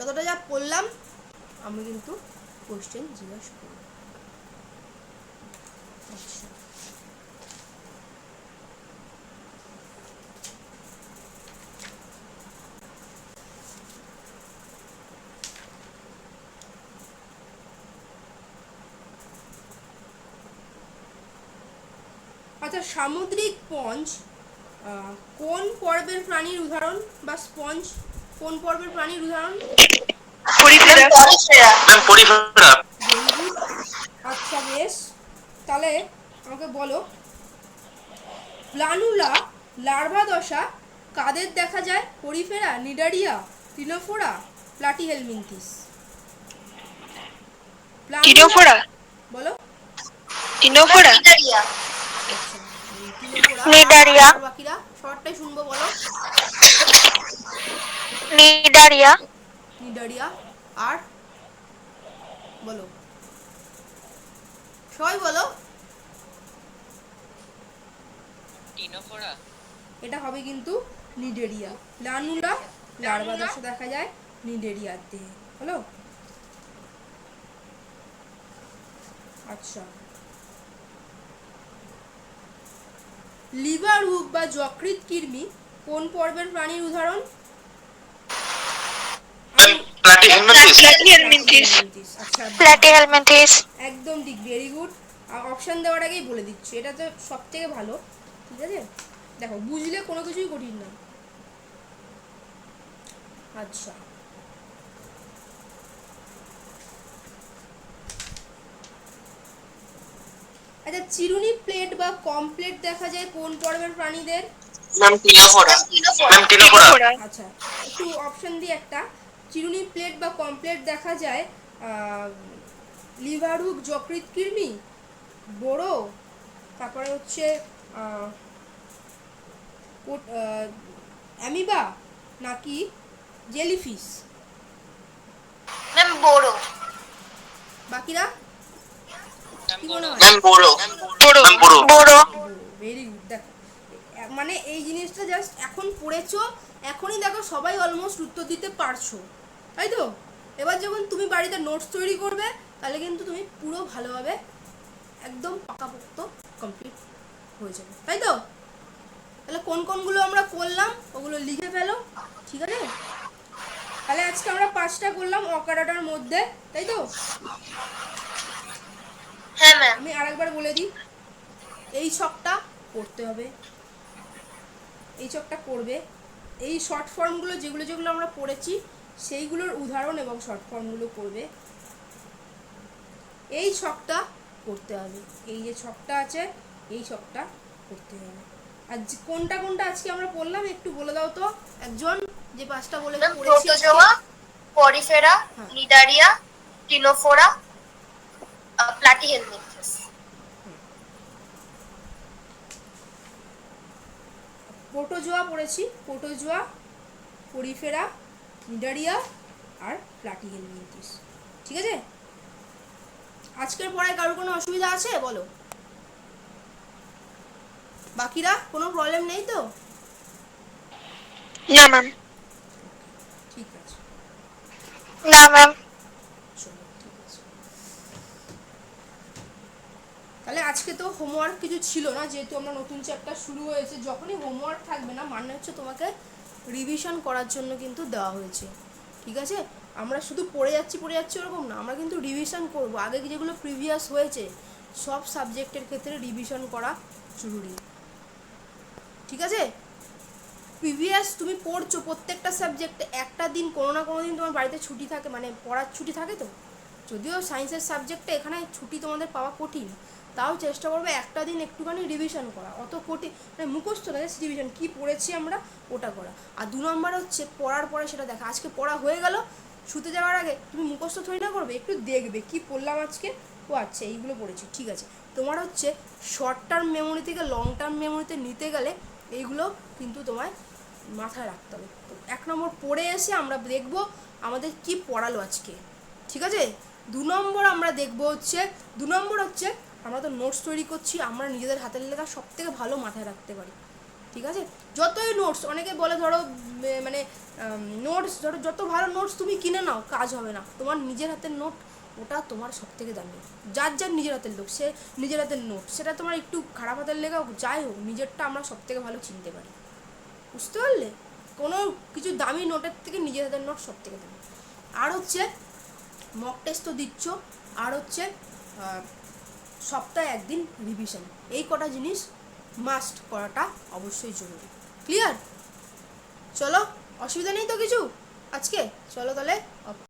যতটা যা পড়লাম, আমি কিন্তু কোশ্চেন জিজ্ঞাসা করব। আচ্ছা। সামুদ্রিক পঞ্চ কোন পর্বের প্রাণীর উদাহরণ বা স্পঞ্জ কোন পর্বের প্রাণীর উদাহরণ? Porifera ma'am Porifera Very good. আচ্ছা বেশ। তাহলে আমাকে বলো। প্লানুলা লার্ভা দশা কাদের দেখা যায়? Porifera Cnidaria Ctenophora Platyhelminthes. Ctenophora বলো। টিনোফোরা আচ্ছা, টিনোফোরা। নিডারিয়া। বাকিরা? শর্টটাই শুনব বলো। নিডারিয়া নিডারিয়া আর? বলো। সবাই বলো। টিনোফোরা। এটা হবে কিন্তু নিডেরিয়া। লানুলা লার্ভা দশা দেখা যায় নিডেরিয়ার দেহে হলো আচ্ছা। লিভার হুক বা যকৃৎ কৃমি কোন পর্বের প্রাণীর উদাহরণ? আচ্ছা একদম ঠিক ভেরি গুড অপশান দেওয়ার আগেই বলে দিচ্ছি এটা তো সব থেকে ভালো ঠিক আছে দেখো বুঝলে কোনো কিছুই কঠিন না আচ্ছা আচ্ছা চিরুনি প্লেট বা কমপ্লেট দেখা যায় কোন পর্বের প্রাণীদের ম্যাম টিনোফোরা ম্যাম টিনোফোরা আচ্ছা একটু অপশন দিই একটা চিরুনি প্লেট বা কমপ্লেট দেখা যায় লিভার হুক যকৃৎ কৃমি বড়ো তারপরে হচ্ছে অ্যামিবা নাকি জেলিফিশ? ম্যাম বড়ো। বাকিরা? কি মনে হয়? ম্যাম বড়ো। বড় ম্যাম বড়ো। বড়। ভেরি গুড দেখো মানে এই জিনিসটা জাস্ট এখন পড়েছো এখনই দেখো সবাই অলমোস্ট উত্তর দিতে পারছ। তাই তো? এবার যখন তুমি বাড়িতে নোটস তৈরি করবে তাহলে কিন্তু তুমি পুরো ভালোভাবে একদম পাকাপোক্ত কমপ্লিট হয়ে যাবে। তাই তো? তাহলে কোন কোনগুলো আমরা করলাম ওগুলো লিখে ফেলো ঠিক আছে? তাহলে আজকে আমরা পাঁচটা করলাম অকারাটার মধ্যে তাই তো? হ্যাঁ ম্যাম আমি আরেকবার বলে দিই এই ছকটা করতে হবে। এই ছকটা করবে। এই শর্ট ফর্মগুলো যেগুলো যেগুলো আমরা পড়েছি সেইগুলোর উদাহরণ এবং শর্ট ফর্মগুলো করবে এই ছকটা করতে হবে। এই যে ছকটা আছে এই ছকটা করতে হবে। আর কোনটা কোনটা আজকে আমরা পড়লাম একটু বলে দাও তো। একজন যে পাঁচটা বলে। প্রোটোজোয়া পরিফেরা হ্যাঁ। নিডারিয়া টিনোফোরা প্লাটিহেলমিনথিস প্রোটোজোয়া পড়েছি। প্রোটোজোয়া পরিফেরা নিডারিয়া আর প্লাটিহেলমিনথিস ঠিক আছে? আজকের পড়ায় কারোর কোনো অসুবিধা আছে? বলো। বাকিরা কোনো প্রবলেম নেই তো? না ম্যাম ঠিক আছে। না ম্যাম তাহলে আজকে তো হোমওয়ার্ক কিছু ছিল না যেহেতু আমরা নতুন চ্যাপ্টার শুরু হয়েছে যখনই হোমওয়ার্ক থাকবে না মানে হচ্ছে তোমাকে রিভিশন করার জন্য কিন্তু দেওয়া হয়েছে। ঠিক আছে? আমরা শুধু পড়ে যাচ্ছি পড়ে যাচ্ছি ওরকম না। আমরা কিন্তু রিভিশন করব। আগে যেগুলো প্রিভিয়াস হয়েছে, সব সাবজেক্টের ক্ষেত্রে রিভিশন করা জরুরি। ঠিক আছে? প্রিভিয়াস তুমি পড়ছো প্রত্যেকটা সাবজেক্টে একটা দিন কোনো না কোনো দিন তোমার বাড়িতে ছুটি থাকে মানে পড়ার ছুটি থাকে তো? যদিও সায়েন্সের সাবজেক্টে এখানে ছুটি তোমাদের পাওয়া কঠিন, তাও চেষ্টা করবে একটা দিন একটুখানি রিভিশন করা। অত কঠিন মানে মুখস্থ না রিভিশন কী পড়েছি আমরা ওটা করা। আর দু নম্বর হচ্ছে পড়ার পরে সেটা দেখা। আজকে পড়া হয়ে গেল, শুতে যাওয়ার আগে তুমি মুখস্থ থরি না করবে, একটু দেখবে কি পড়লাম আজকে, ও আচ্ছা এইগুলো পড়েছি, ঠিক আছে। তোমার হচ্ছে শর্ট টার্ম মেমোরি থেকে লং টার্ম মেমোরিতে নিতে গেলে এইগুলো কিন্তু তোমায় মাথায় রাখতে হবে। এক নম্বর পড়ে এসে আমরা দেখব আমাদের কি পড়ালো আজকে, ঠিক আছে? দু নম্বর আমরা দেখব হচ্ছে, দু নম্বর হচ্ছে আমরা তো নোটস তৈরি করছি, আমরা নিজেদের হাতের লেখা সব থেকে ভালো মাথায় রাখতে পারি। ঠিক আছে? যতই নোটস অনেকে বলে ধরো মানে নোটস ধরো যত ভালো নোটস তুমি কিনে নাও, কাজ হবে না। তোমার নিজের হাতের নোট ওটা তোমার সব থেকে দামি। যার যার নিজের হাতের লোক, সে নিজের হাতের নোট সেটা তোমার একটু খারাপ হাতের লেখা যাই হোক, নিজেরটা আমরা সব থেকে ভালো চিনতে পারি। বুঝতে পারলে? কোনো কিছু দামি নোটের থেকে নিজের হাতের নোট সব থেকে দামি। আর হচ্ছে মক টেস্ট তো দিচ্ছ, আর হচ্ছে সপ্তাহে একদিন রিভিশন এই কটা জিনিস মাস্ট করাটা অবশ্যই জরুরি। ক্লিয়ার চলো, অসুবিধা নেই তো কিছু? আজকে? চলো তাহলে